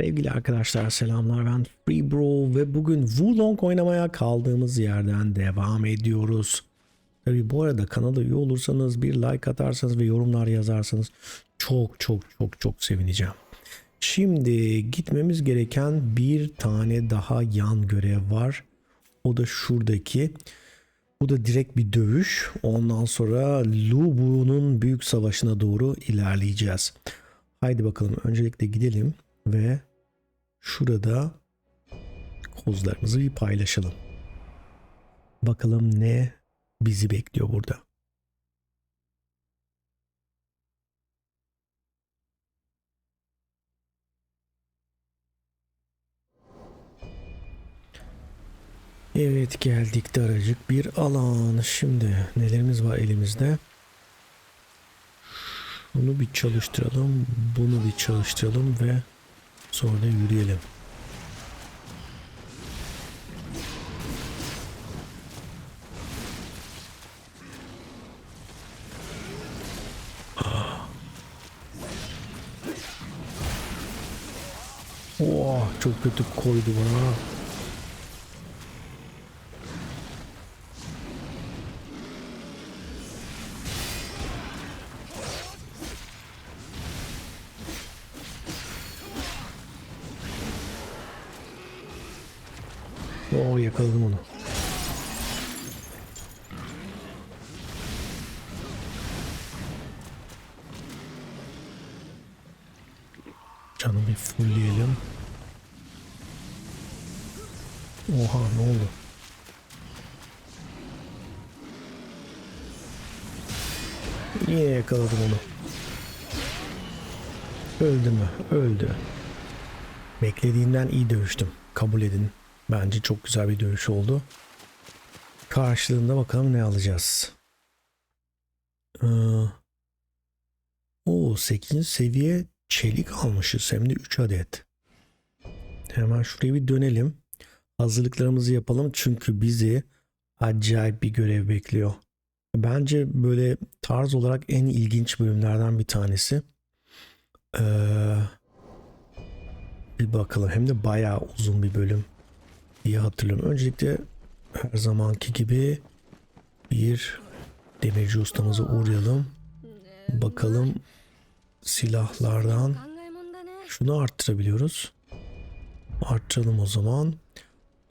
Sevgili arkadaşlar selamlar ben Free Bro ve bugün Wulong oynamaya kaldığımız yerden devam ediyoruz. Tabi bu arada kanala üye olursanız bir like atarsanız ve yorumlar yazarsanız çok çok çok çok sevineceğim. Şimdi gitmemiz gereken bir tane daha yan görev var. O da şuradaki. Bu da direkt bir dövüş. Ondan sonra Lubu'nun büyük savaşına doğru ilerleyeceğiz. Haydi bakalım öncelikle gidelim ve şurada kozlarımızı bir paylaşalım. Bakalım ne bizi bekliyor burada. Evet geldik daracık bir alan. Şimdi nelerimiz var elimizde? Bunu bir çalıştıralım. Bunu bir çalıştıralım ve sonra yürüyelim. Oh, çok kötü koydu bana. Canı bir fullleyelim. Oha ne oldu? Yine yakaladım onu. Öldü mü? Öldü. Beklediğimden iyi dövüştüm. Kabul edin. Bence çok güzel bir dövüş oldu. Karşılığında bakalım ne alacağız. Ee, o 8. seviye çelik almışız hem de 3 adet. Hemen şuraya bir dönelim. Hazırlıklarımızı yapalım çünkü bizi acayip bir görev bekliyor. Bence böyle tarz olarak en ilginç bölümlerden bir tanesi. Ee, bir bakalım hem de bayağı uzun bir bölüm diye hatırlıyorum. Öncelikle her zamanki gibi bir demirci ustamıza uğrayalım. Bakalım silahlardan şunu arttırabiliyoruz. Arttıralım o zaman.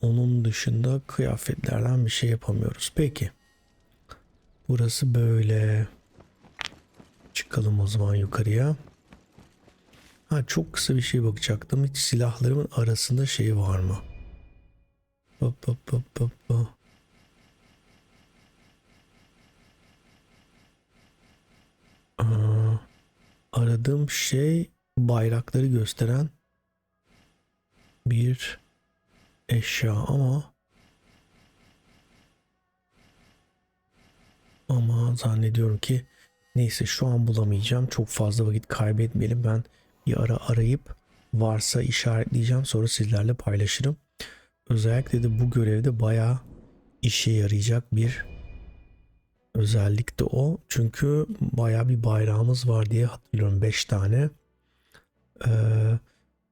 Onun dışında kıyafetlerden bir şey yapamıyoruz. Peki. Burası böyle. Çıkalım o zaman yukarıya. Ha çok kısa bir şey bakacaktım. Hiç silahlarımın arasında şey var mı? Hop hop hop hop hop. Aa aradığım şey bayrakları gösteren bir eşya ama ama zannediyorum ki neyse şu an bulamayacağım. Çok fazla vakit kaybetmeyelim. Ben bir ara arayıp varsa işaretleyeceğim sonra sizlerle paylaşırım. Özellikle de bu görevde bayağı işe yarayacak bir özellik de o. Çünkü bayağı bir bayrağımız var diye hatırlıyorum. 5 tane. Ee,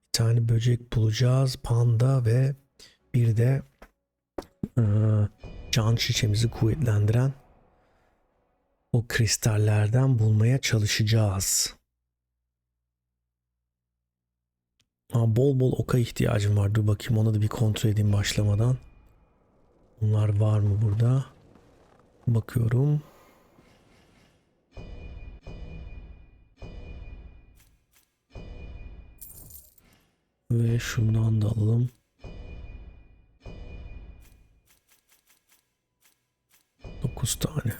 bir tane böcek bulacağız. Panda ve bir de e, can şişemizi kuvvetlendiren o kristallerden bulmaya çalışacağız. Aa, bol bol oka ihtiyacım var. Dur bakayım onu da bir kontrol edeyim başlamadan. Bunlar var mı burada? Bakıyorum. Ve şundan da alalım. Dokuz tane.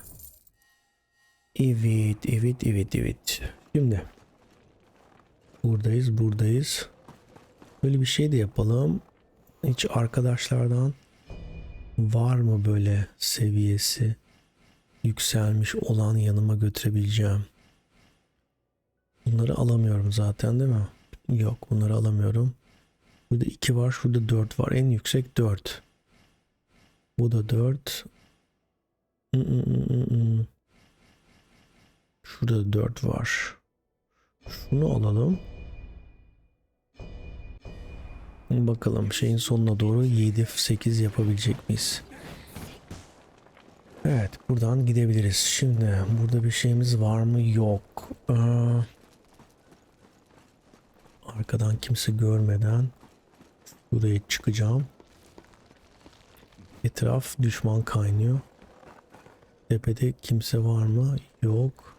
Evet, evet, evet, evet. Şimdi buradayız, buradayız. Böyle bir şey de yapalım. Hiç arkadaşlardan var mı böyle seviyesi yükselmiş olan yanıma götürebileceğim? Bunları alamıyorum zaten değil mi? Yok bunları alamıyorum. Burada 2 var şurada 4 var. En yüksek 4. Bu da 4. Şurada 4 var. Şunu alalım. Bakalım şeyin sonuna doğru 7-8 yapabilecek miyiz? Evet buradan gidebiliriz. Şimdi burada bir şeyimiz var mı? Yok. Ee, arkadan kimse görmeden buraya çıkacağım. Etraf düşman kaynıyor. Tepede kimse var mı? Yok.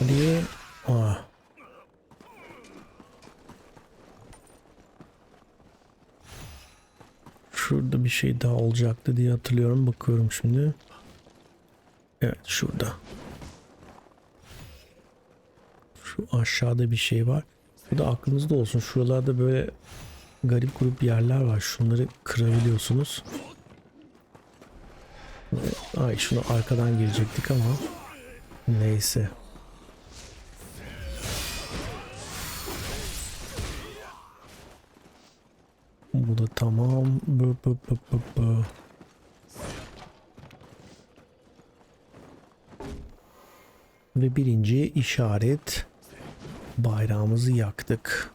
Hadi. Aa. Şurada bir şey daha olacaktı diye hatırlıyorum. Bakıyorum şimdi. Evet şurada. Şu aşağıda bir şey var. Bu da aklınızda olsun. Şuralarda böyle garip grup yerler var. Şunları kırabiliyorsunuz. Ay şunu arkadan girecektik ama neyse. Tamam. Bı bı bı bı bı. Ve birinci işaret bayrağımızı yaktık.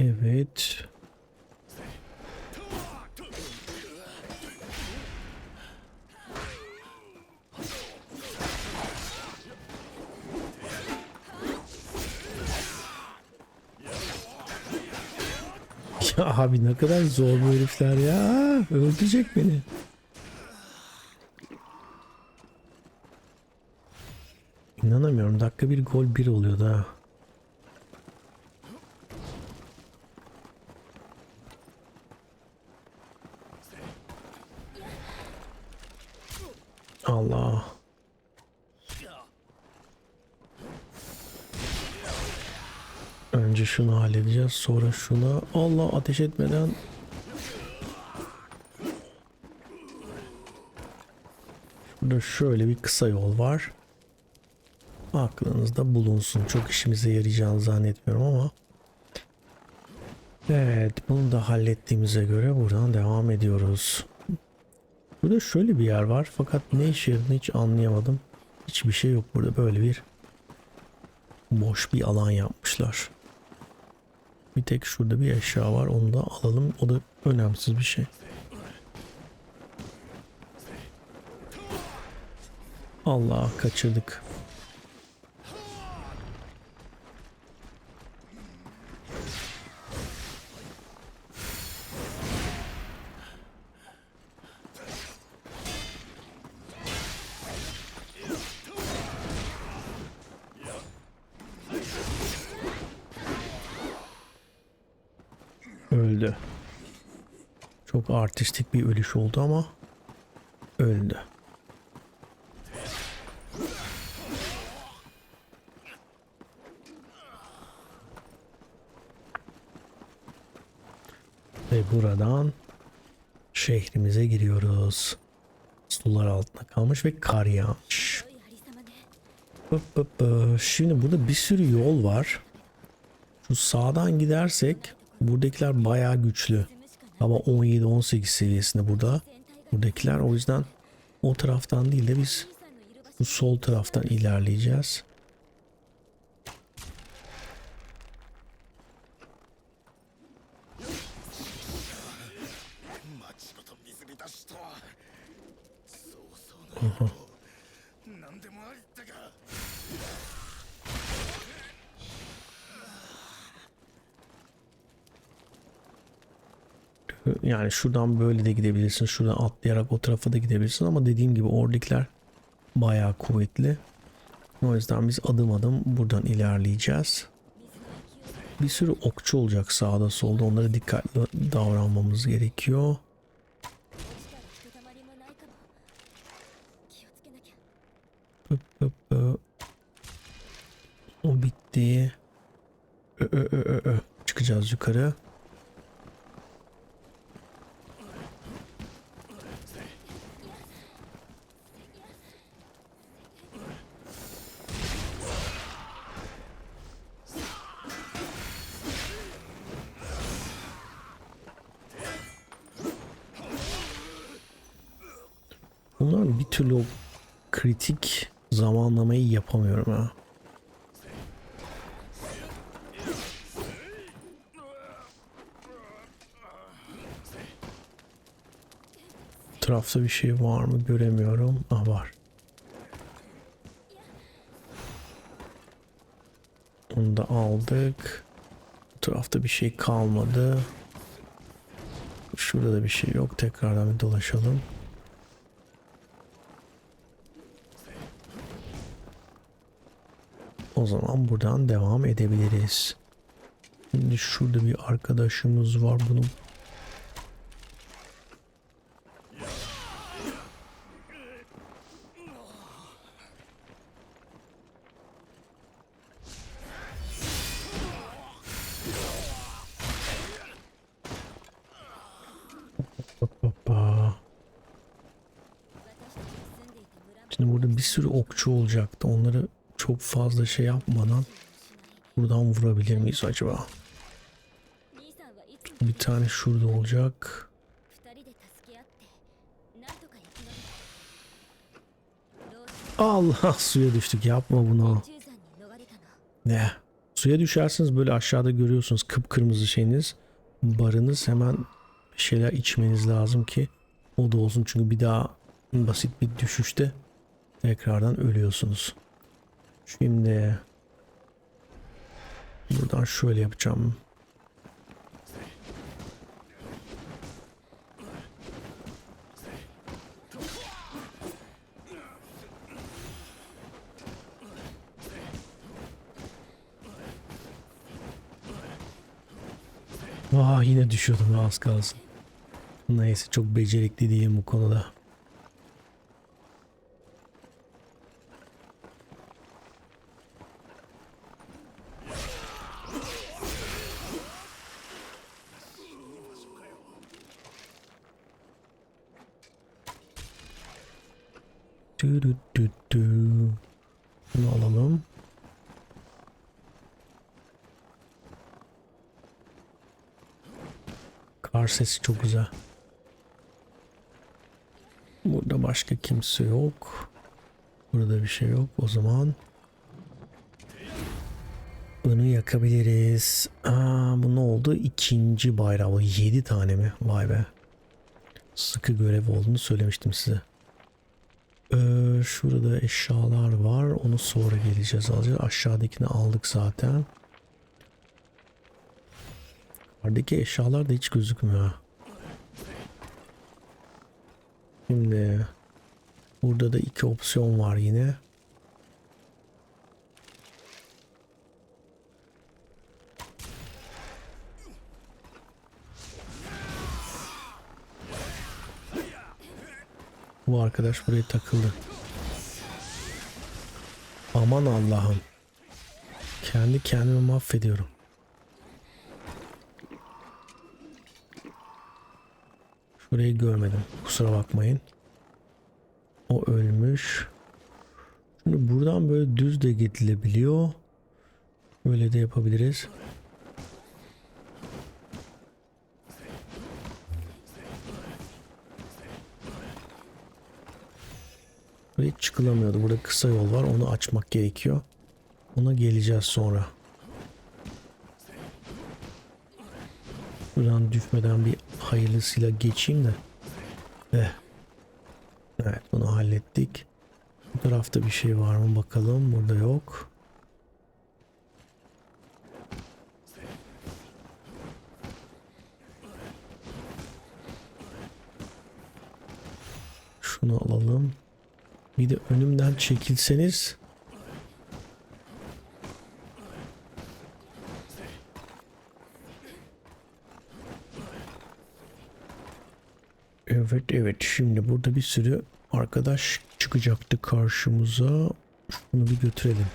Evet. Ya abi ne kadar zor bu herifler ya. Öldürecek beni. İnanamıyorum. Dakika bir gol bir oluyor da. Allah. Önce şunu halledeceğiz. Sonra şuna. Allah ateş etmeden. Burada şöyle bir kısa yol var. Aklınızda bulunsun. Çok işimize yarayacağını zannetmiyorum ama. Evet bunu da hallettiğimize göre buradan devam ediyoruz. Burada şöyle bir yer var fakat ne işe yaradığını hiç anlayamadım. Hiçbir şey yok burada böyle bir boş bir alan yapmışlar. Bir tek şurada bir eşya var onu da alalım o da önemsiz bir şey. Allah kaçırdık. Öldü. Çok artistik bir ölüş oldu ama öldü. Ve buradan şehrimize giriyoruz. Sular altında kalmış ve kar yağmış. Şimdi burada bir sürü yol var. Şu sağdan gidersek buradakiler bayağı güçlü. Ama 17-18 seviyesinde burada buradakiler. O yüzden o taraftan değil de biz bu sol taraftan ilerleyeceğiz. Aha. Yani şuradan böyle de gidebilirsin. Şuradan atlayarak o tarafa da gidebilirsin. Ama dediğim gibi orlikler bayağı kuvvetli. O yüzden biz adım adım buradan ilerleyeceğiz. Bir sürü okçu olacak sağda solda. Onlara dikkatli davranmamız gerekiyor. O bitti. Ö, ö, ö, ö. Çıkacağız yukarı. Kritik zamanlamayı yapamıyorum ha. Tarafta bir şey var mı göremiyorum. Ah var. Onu da aldık. Bu tarafta bir şey kalmadı. Şurada da bir şey yok. Tekrardan bir dolaşalım. O zaman buradan devam edebiliriz. Şimdi şurada bir arkadaşımız var. Bunu Şimdi burada bir sürü okçu olacaktı. Onları çok fazla şey yapmadan buradan vurabilir miyiz acaba? Bir tane şurada olacak. Allah suya düştük yapma bunu. Ne? Suya düşersiniz böyle aşağıda görüyorsunuz kıpkırmızı şeyiniz. Barınız hemen şeyler içmeniz lazım ki o da olsun. Çünkü bir daha basit bir düşüşte tekrardan ölüyorsunuz. Şimdi buradan şöyle yapacağım. Vah yine düşüyordum az kalsın. Neyse çok becerikli değilim bu konuda. Dü dü dü dü. Bunu alalım. Kar sesi çok güzel. Burada başka kimse yok. Burada bir şey yok. O zaman bunu yakabiliriz. Aa, bu ne oldu? İkinci bayrağı. 7 tane mi? Vay be. Sıkı görev olduğunu söylemiştim size. Şurada eşyalar var. Onu sonra geleceğiz alacağız. Aşağıdakini aldık zaten. Yukarıdaki eşyalar da hiç gözükmüyor. Şimdi burada da iki opsiyon var yine. Bu arkadaş buraya takıldı. Aman Allah'ım. Kendi kendimi mahvediyorum. Şurayı görmedim. Kusura bakmayın. O ölmüş. Şimdi buradan böyle düz de gidilebiliyor. Böyle de yapabiliriz. Buraya çıkılamıyordu. Burada kısa yol var. Onu açmak gerekiyor. Ona geleceğiz sonra. Buradan düşmeden bir hayırlısıyla geçeyim de. Eh. Evet bunu hallettik. Bu tarafta bir şey var mı bakalım. Burada yok. Bir de önümden çekilseniz. Evet evet şimdi burada bir sürü arkadaş çıkacaktı karşımıza. Şunu bir götürelim.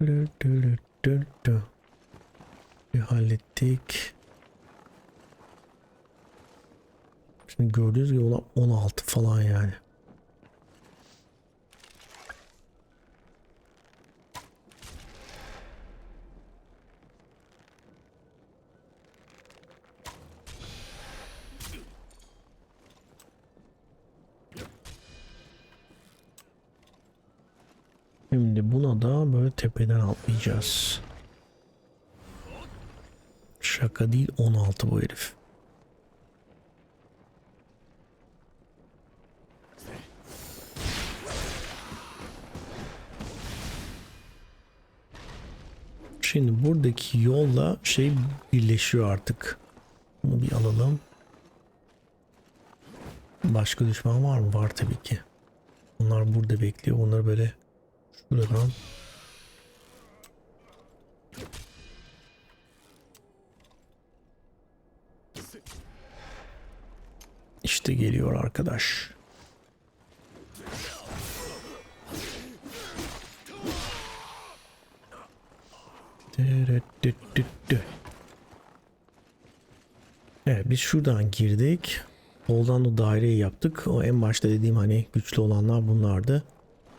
Dö dö dö dö. Bir hallettik. Şimdi gördüğünüz gibi olan 16 falan yani. Şimdi buna da böyle tepeden atlayacağız. Şaka değil 16 bu herif. Şimdi buradaki yolla şey birleşiyor artık. Bunu bir alalım. Başka düşman var mı? Var tabii ki. Onlar burada bekliyor. Onları böyle şuradan İşte geliyor arkadaş. Evet biz şuradan girdik. Soldan da daireyi yaptık. O en başta dediğim hani güçlü olanlar bunlardı.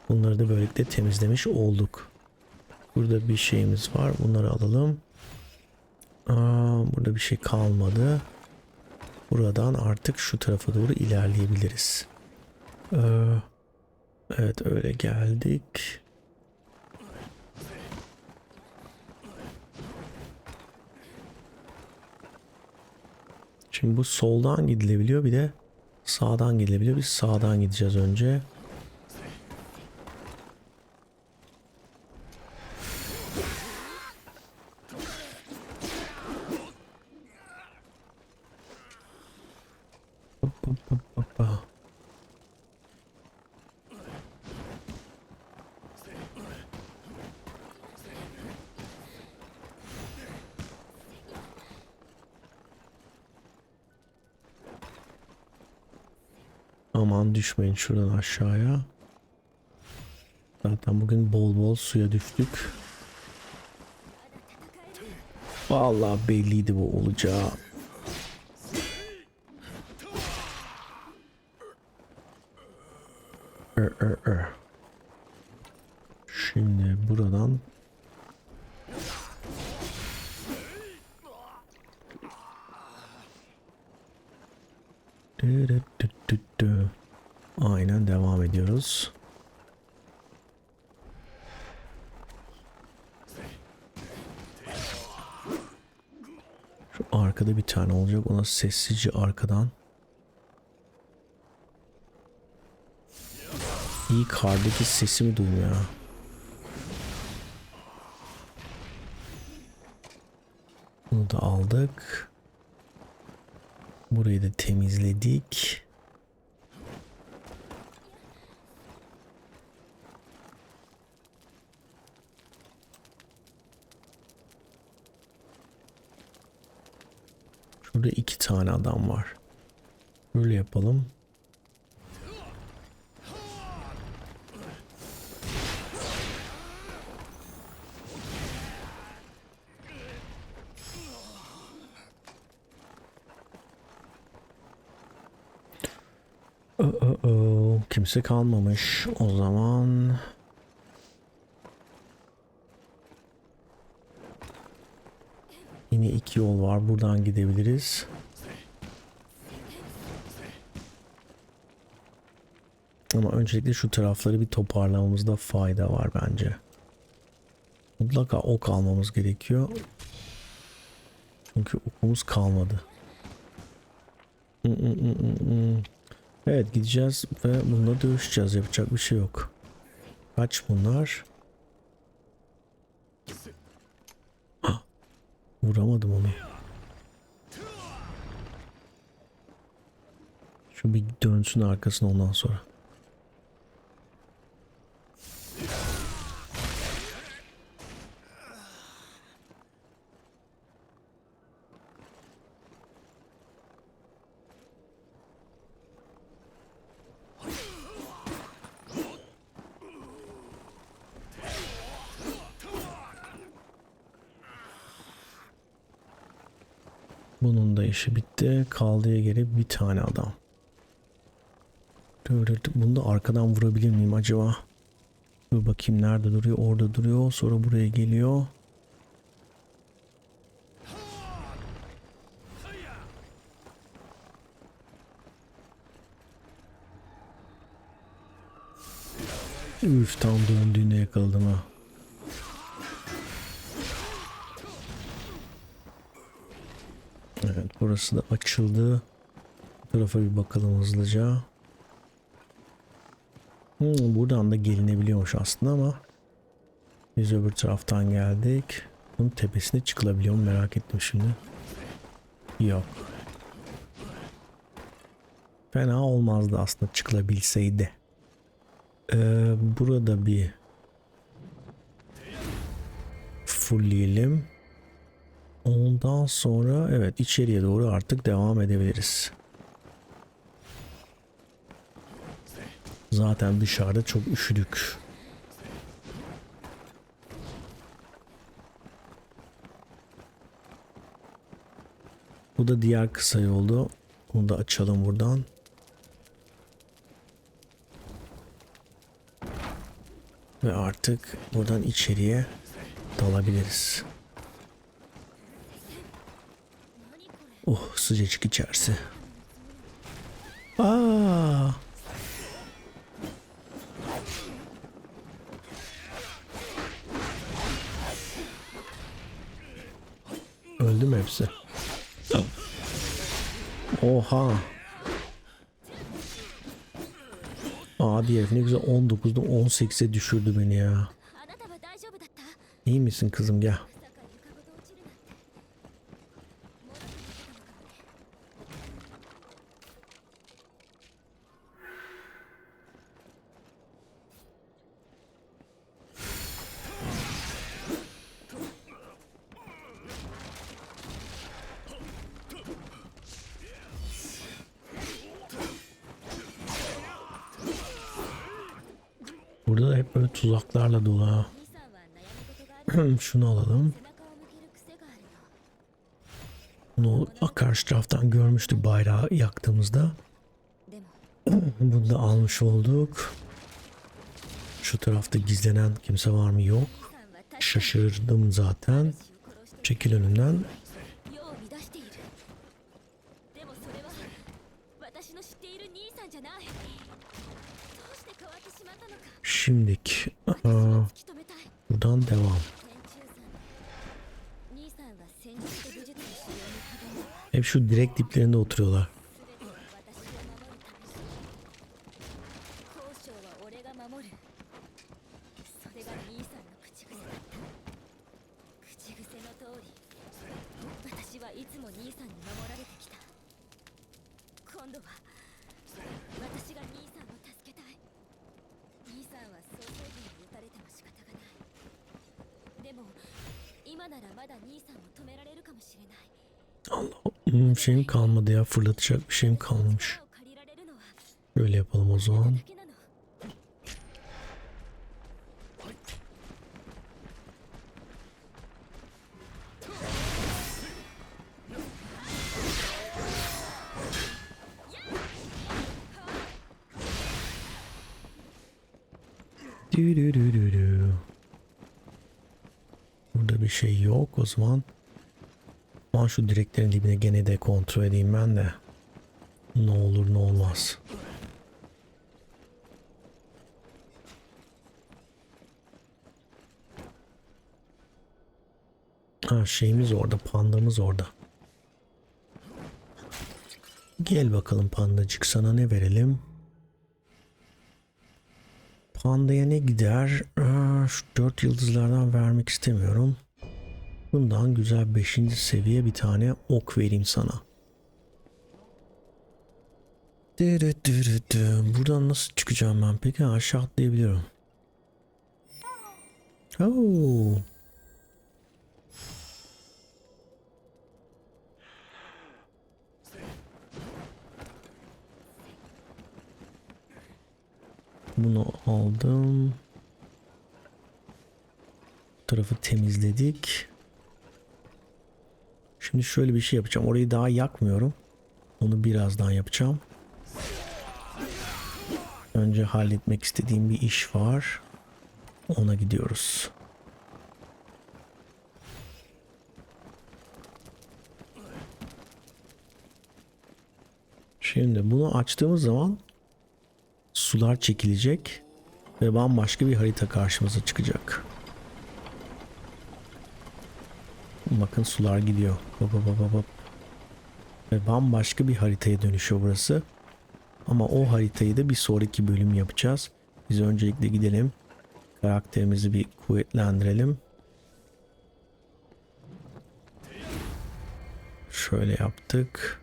Bunları da böylelikle temizlemiş olduk. Burada bir şeyimiz var. Bunları alalım. Aa, burada bir şey kalmadı. Buradan artık şu tarafa doğru ilerleyebiliriz. Ee, evet öyle geldik. Şimdi bu soldan gidilebiliyor bir de sağdan gidilebiliyor. Biz sağdan gideceğiz önce. Hop, hop, hop, hop, hop. Aman düşmeyin şuradan aşağıya. Zaten bugün bol bol suya düştük. Vallahi belliydi bu olacağı. Şimdi buradan Dırıdıdıdı. Aynen devam ediyoruz. Şu arkada bir tane olacak. Ona sessizce arkadan. İyi kardaki sesimi duymuyor ha. Bunu da aldık. Burayı da temizledik. Şurada iki tane adam var. Böyle yapalım. Kimse kalmamış. O zaman yine iki yol var. Buradan gidebiliriz. Ama öncelikle şu tarafları bir toparlamamızda fayda var bence. Mutlaka ok almamız gerekiyor. Çünkü okumuz kalmadı. Evet gideceğiz ve bununla dövüşeceğiz. Yapacak bir şey yok. Kaç bunlar? Vuramadım onu. Şu bir dönsün arkasına ondan sonra. Bunun da işi bitti. Kaldığı geri bir tane adam. Bunu da arkadan vurabilir miyim acaba? Dur bakayım nerede duruyor? Orada duruyor. Sonra buraya geliyor. Üf tam döndüğünde yakaladım ha. Burası da açıldı. Bu tarafa bir bakalım hızlıca. Hmm, buradan da gelinebiliyormuş aslında ama biz öbür taraftan geldik. Bunun tepesine çıkılabiliyor mu merak ettim şimdi. Yok. Fena olmazdı aslında çıkılabilseydi. Ee, burada bir fullleyelim. Ondan sonra evet içeriye doğru artık devam edebiliriz. Zaten dışarıda çok üşüdük. Bu da diğer kısa yoldu. Bunu da açalım buradan. Ve artık buradan içeriye dalabiliriz. Oh sıcacık içerisi. Aa. Öldü mü hepsi? Oha. Abi herif ne güzel 19'da 18'e düşürdü beni ya. İyi misin kızım gel. Uzaklarla dolu. Şunu alalım. Bunu karşı taraftan görmüştük bayrağı yaktığımızda. Bunu da almış olduk. Şu tarafta gizlenen kimse var mı? Yok. Şaşırdım zaten. Çekil önümden. Şimdi buradan devam. 天中さん兄さんは戦術と武術の使用に励み Hep şu direkt diplerinde oturuyorlar. Allah'ım hmm, şeyim kalmadı ya fırlatacak bir şeyim kalmamış. Böyle yapalım o zaman. Burada bir şey yok o zaman. Ama şu direklerin dibine gene de kontrol edeyim ben de. Ne olur ne olmaz. Ha şeyimiz orada, pandamız orada. Gel bakalım pandacık sana ne verelim? Pandaya ne gider? Aa, şu 4 yıldızlardan vermek istemiyorum. Bundan güzel 5. seviye bir tane ok vereyim sana. Buradan nasıl çıkacağım ben peki? Aşağı atlayabilirim. Oo. Bunu aldım. Bu tarafı temizledik. Şimdi şöyle bir şey yapacağım. Orayı daha yakmıyorum. Onu birazdan yapacağım. Önce halletmek istediğim bir iş var. Ona gidiyoruz. Şimdi bunu açtığımız zaman sular çekilecek ve bambaşka bir harita karşımıza çıkacak. Bakın sular gidiyor. Hop hop hop hop. Ve bambaşka bir haritaya dönüşüyor burası. Ama o haritayı da bir sonraki bölüm yapacağız. Biz öncelikle gidelim. Karakterimizi bir kuvvetlendirelim. Şöyle yaptık.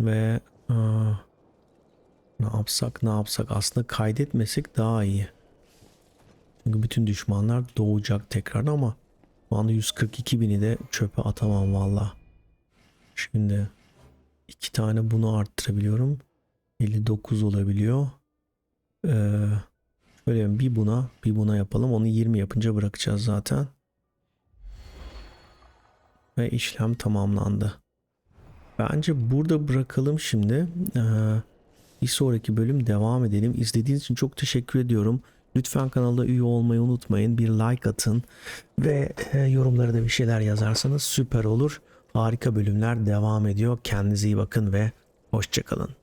Ve aa, ne yapsak ne yapsak aslında kaydetmesek daha iyi. Çünkü bütün düşmanlar doğacak tekrar ama şu anda 142 bini de çöpe atamam valla. Şimdi iki tane bunu arttırabiliyorum. 59 olabiliyor. Ee, şöyle bir buna bir buna yapalım. Onu 20 yapınca bırakacağız zaten. Ve işlem tamamlandı. Bence burada bırakalım şimdi. Ee, bir sonraki bölüm devam edelim. İzlediğiniz için çok teşekkür ediyorum. Lütfen kanala üye olmayı unutmayın. Bir like atın ve e, yorumlara da bir şeyler yazarsanız süper olur. Harika bölümler devam ediyor. Kendinize iyi bakın ve hoşçakalın.